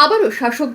আবারও শাসক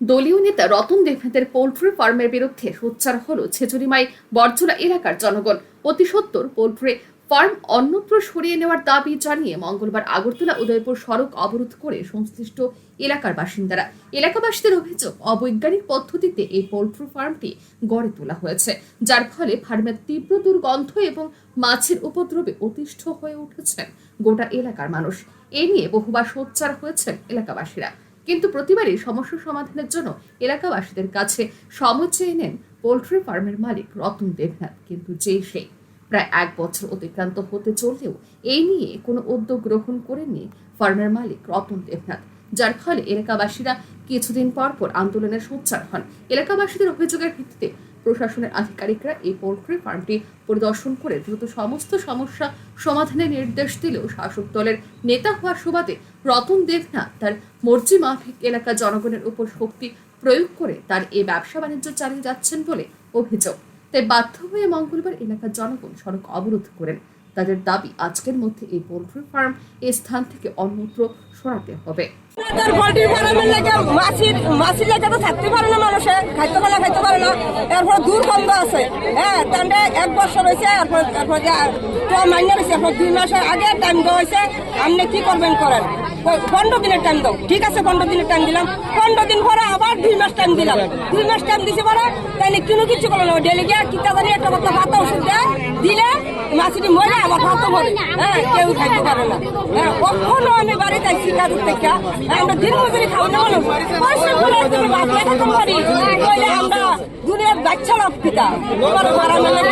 দলীয় নেতা রতন দেবনাথের পোল্ট্রি ফার্মের বিরুদ্ধে সোচ্চার হল ছেচুরিমাই বরজলা এলাকার জনগণ। অতি সত্তর পোল্ট্রি ফার্ম অন্যত্র সরিয়ে নেওয়ার দাবি জানিয়ে মঙ্গলবার আগরতলা উদয়পুর সড়ক অবরোধ করে সংশ্লিষ্ট এলাকার বাসিন্দারা। এলাকাবাসীদের অভিযোগ, অবৈজ্ঞানিক পদ্ধতিতে এই পোল্ট্রি ফার্মটি গড়ে তোলা হয়েছে, যার ফলে ফার্মের তীব্র দুর্গন্ধ এবং মাছের উপদ্রবে অতিষ্ঠ হয়ে উঠেছেন গোটা এলাকার মানুষ। এ নিয়ে বহুবার সোচ্চার হয়েছেন এলাকাবাসীরা। কিন্তু প্রতিবারই সমস্যা সমাধানের জন্য এলাকাবাসীদের কাছে সময় চেয়ে নেন পোল্ট্রি ফার্মের মালিক রতন দেবনাথ, কিন্তু যে সেই। প্রায় এক বছর অতিক্রান্ত হতে চললেও এই নিয়ে কোনো উদ্যোগ গ্রহণ করেননি ফার্মের মালিক রতন দেবনাথ, যার ফলে এলাকাবাসীরা কিছুদিন পর পর আন্দোলনের সোচ্চার হন। এলাকাবাসীদের অভিযোগের ভিত্তিতে প্রশাসনের আধিকারিকরা এই পোল্ট্রি ফার্মটি পরিদর্শন করে দ্রুত সমস্ত সমস্যা সমাধানের নির্দেশ দিলেও শাসক দলের নেতা হওয়ার সুবাদে রতন দেবনাথ তার মর্জি মাফিক এলাকা জনগণের উপর শক্তি প্রয়োগ করে তার এই ব্যবসা বাণিজ্য চালিয়ে যাচ্ছেন বলে অভিযোগ। তাই বাধ্য হয়ে মঙ্গলবার এলাকার জনগণ সড়ক অবরোধ করেন। তাদের দাবি আজকের মধ্যে এই পোল্ট্রি ফার্ম এ স্থান থেকে অন্যত্র সরাতে হবে। মাছির তো থাকতে পারে না মানুষে, খাইতে খাইতে পারে না। আছে। হ্যাঁ এক হয়েছে, এরপর দুই মাসের আগে হয়েছে। আপনি কি করবেন করেন? পনেরো দিনের টাইম দাও। ঠিক আছে, পনেরো দিনের টাইম দিলাম। পনেরো দিন পরে আবার দুই মাস টাইম দিলাম। দুই মাস টাইম দিছে পরে তাহলে কোনো কিছু করল না। ডেলি গিয়ে কিতা জানি একটা কথা পাতা ওষুধ দেয়, দিলে মাছিটি মরে, আবার হাতও মরে। হ্যাঁ কেউ খাইতে পারে না। হ্যাঁ কখনো আমি বাড়িতে শিকার থেকে। আমরা দিন মজুরি খাব না পরিশ্রম করে তুমি বাঁচিয়ে থাকতে পারি। আমরা দুনিয়ার বাচ্চা লোক পিতা। তোমার মারা মেলে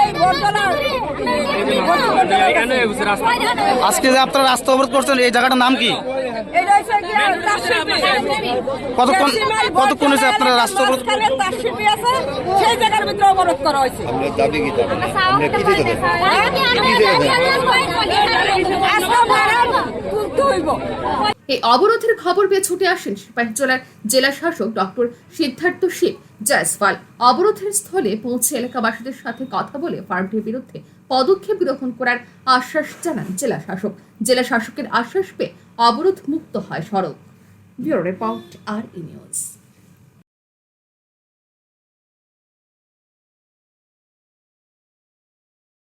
এই বর্তলা আজকে যে আপনারা রাস্তা অবরোধ করছেন এই জায়গাটার নাম কি? কতক্ষণ কতক্ষণ হয়েছে আপনারা রাস্তা অবরোধ তার শিল্পী আছে সেই জায়গার ভিতরে অবরোধ করা হয়েছে আপনার দাবি কি দাবি আপনি কি দিতে আজকে ভাড়া তুলতে হইব এই অবরোধের খবর পেয়ে ছুটে আসেন সিপাহীজলার জেলা শাসক ডক্টর সিদ্ধার্থ শিব জয়সওয়াল। অবরোধের স্থলে পৌঁছে এলাকাবাসীদের সাথে কথা বলে ফার্মটির বিরুদ্ধে পদক্ষেপ গ্রহণ করার আশ্বাস জানান জেলা শাসক। জেলা শাসকের আশ্বাস পেয়ে অবরোধ মুক্ত হয় সড়ক। Bureau report R E news.